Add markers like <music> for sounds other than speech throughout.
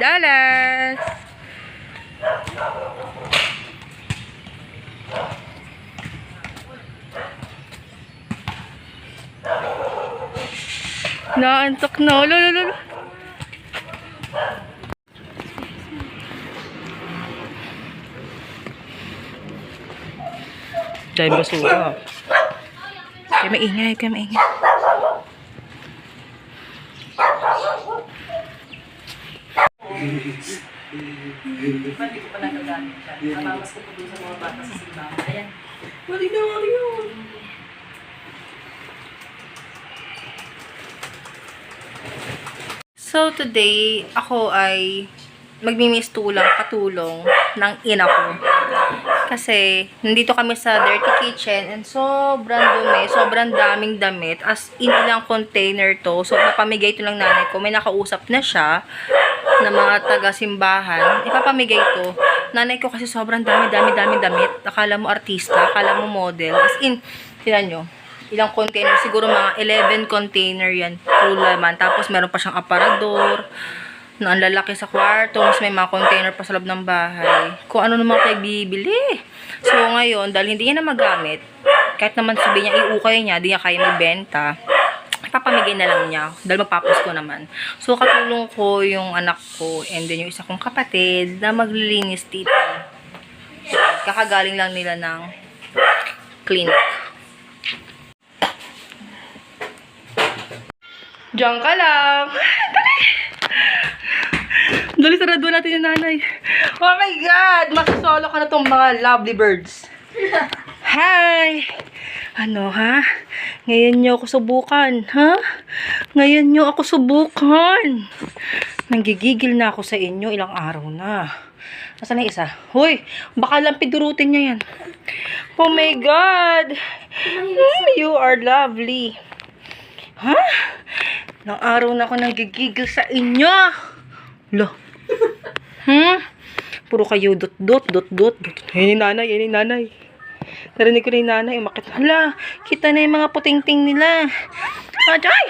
Dallas! Naantok na. Lolo, lolo. Diyan basura. Kaya maingay, kaya maingay. Pwede ko pala nagamit siya. Namamas ko po dun sa mga bata sa simbahan. Ayan. Wali na, wali na. So today, ako ay magmimistulang katulong ng ina ko. Kasi, nandito kami sa dirty kitchen and sobrang dumi, sobrang daming damit. As in, ilang container to. So, napamigay to lang nanay ko. May nakausap na siya na mga taga-simbahan. Ipapamigay to. Nanay ko kasi sobrang dami, dami, dami damit. Akala mo artista, akala mo model. As in, tinan nyo, ilang container, siguro mga 11 container yan, full laman. Tapos meron pa siyang aparador, na ang lalaki sa kwarto, mas may mga container pa sa loob ng bahay. Kung ano naman kayo bibili. So ngayon, dahil hindi niya na magamit, kahit naman sabi niya, iukay niya, di niya kaya magbenta, ipapamigay na lang niya. Dahil magpapasko naman. So katulong ko yung anak ko, and then yung isa kong kapatid, na maglilinis dito. Kakagaling lang nila ng clinic. Diyan ka lang. Dali! Dali, sarado natin yung nanay. Oh my God! Masasolo ka na tong mga lovely birds. Hi! Ano, ha? Ngayon nyo ako subukan, ha? Ngayon nyo ako subukan. Nanggigigil na ako sa inyo ilang araw na. Nasaan na isa? Hoy, baka lang pidurutin niya yan. Oh my God! Mm, you are lovely. Ha? Nang araw na ako nanggigigil sa inyo. Lo. Hmm? Puro kayo dot dot dot dot. dot. Yan nanay, yan nanay. Narinig ko na yung nanay, umakit. Hala, kita na yung mga puting-ting nila. Ajay!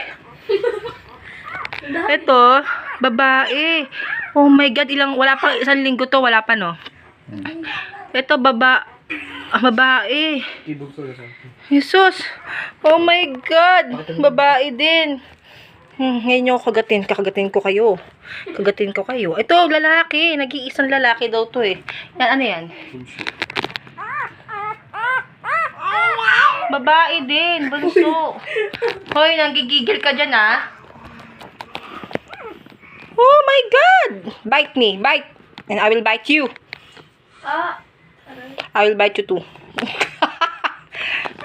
Ito, babae. Oh my God, ilang, wala pa, isang linggo to, wala pa no. Ito, baba, ah, babae. Jesus! Oh my God! Babae din. Hmm, ngayon yung kagatin, kakagatin ko kayo. Kagatin ko kayo. Ito, lalaki. Nag-iisang lalaki daw to eh. Yan, ano yan? Babae din, bunso. <laughs> Hoy, nanggigigil ka dyan ah. Oh my God! Bite me, bite. And I will bite you. Ah, I will bite you too. <laughs>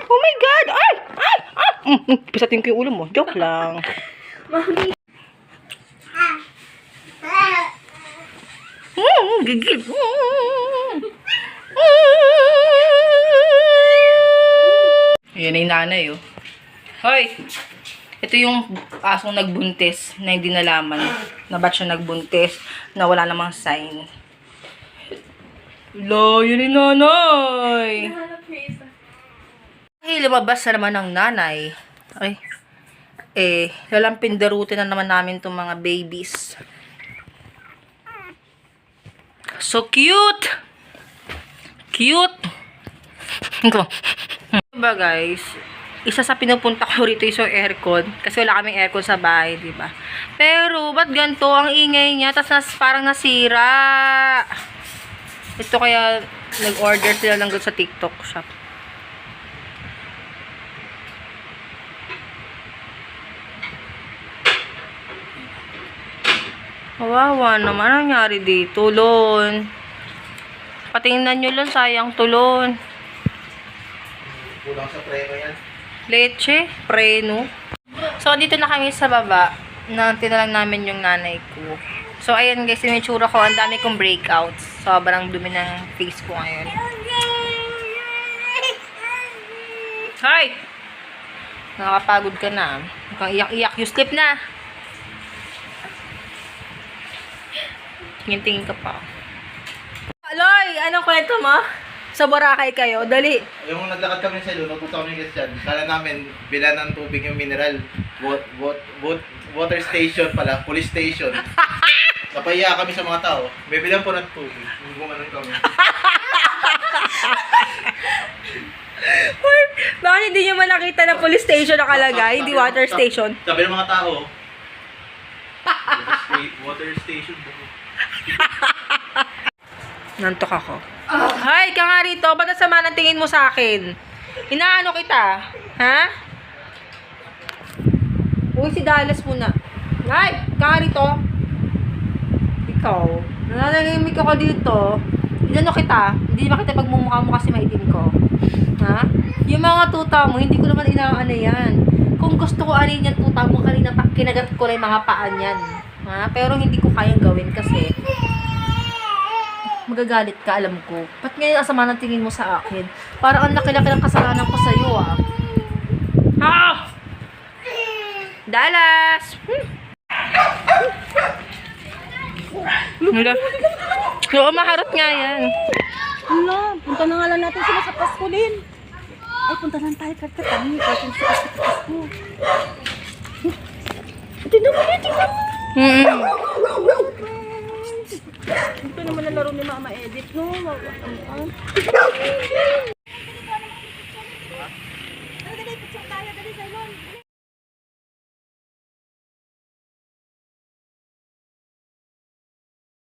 oh my God! Ay! Ay! Ay! Mm, mm, Pisatin ko yung ulo mo. Joke lang. <laughs> mami. Mm, gigil. Ayan na yung nanay, oh. Hoy! Ito yung asong nagbuntis na hindi nalaman na ba't siya nagbuntis na wala namang sign. Lo, yun yung nanay! Ay, lumabas na naman ng nanay. Ay. Eh, lalampin darutin na naman namin itong mga babies. So cute! Cute! Ito. Diba guys, isa sa pinupunta ko rito is yung aircon. Kasi wala kaming aircon sa bahay, di ba? Pero, ba't ganito ang ingay niya? Tapos nas, parang nasira. Ito kaya nag-order sila lang sa TikTok shop. Kawawa naman. Anong nangyari dito, Lon? Patingnan nyo, Lon. Sayang to, Lon. Kulang sa preno yan. Leche, preno. So, dito na kami sa baba. Na lang namin yung nanay ko. So, ayan guys, yung ko. Ang dami kong breakouts. Sobrang dumi ng face ko ngayon. Hi! Nakakapagod ka na. Mukhang iyak-iyak. You sleep na. Tingin-tingin ka pa. Aloy! Anong kwento mo? Sa Boracay kayo. Dali. Yung naglakad kami sa Luno, punta kami kasi dyan. Kala namin, bila ng tubig yung mineral. Wat, wat, wat, water station pala, police station. <laughs> Napaya kami sa mga tao. Bibilang po ng tubig. Gumanon kami. Uy, Bakit hindi nyo man nakita na police station nakalagay? Hindi water station. Sabi ng mga tao, water, <laughs> sta- water station. Nantok ako. Hay, ka nga rito. Ba't ang sama ng tingin mo sa akin? Inaano kita? Ha? Uy, si Dallas muna. Hay, ka nga rito. Ikaw. Nananahimik ako dito. Inano kita? Hindi ba kita pagmumukha mo kasi maitim ko? Ha? Yung mga tuta mo, hindi ko naman inaano yan. Kung gusto ko anin yan tuta mo, kanina kinagat ko na yung mga paan yan. Ha? Pero hindi ko kayang gawin kasi magagalit ka, alam ko. Ba't ngayon asama ng tingin mo sa akin? Parang ang laki-laki ng kasalanan ko sa'yo, ah. Ah! Dallas! Hmm. Wala. Oo, maharot nga yan. Hala, punta na nga lang natin sila sa Pasko din. Ay, punta lang tayo kay Katani. Kasi sa Pasko. Tingnan mo yan, tingnan mo. Mm Ito naman ang laro ni Mama Edith, no? Ano, ah.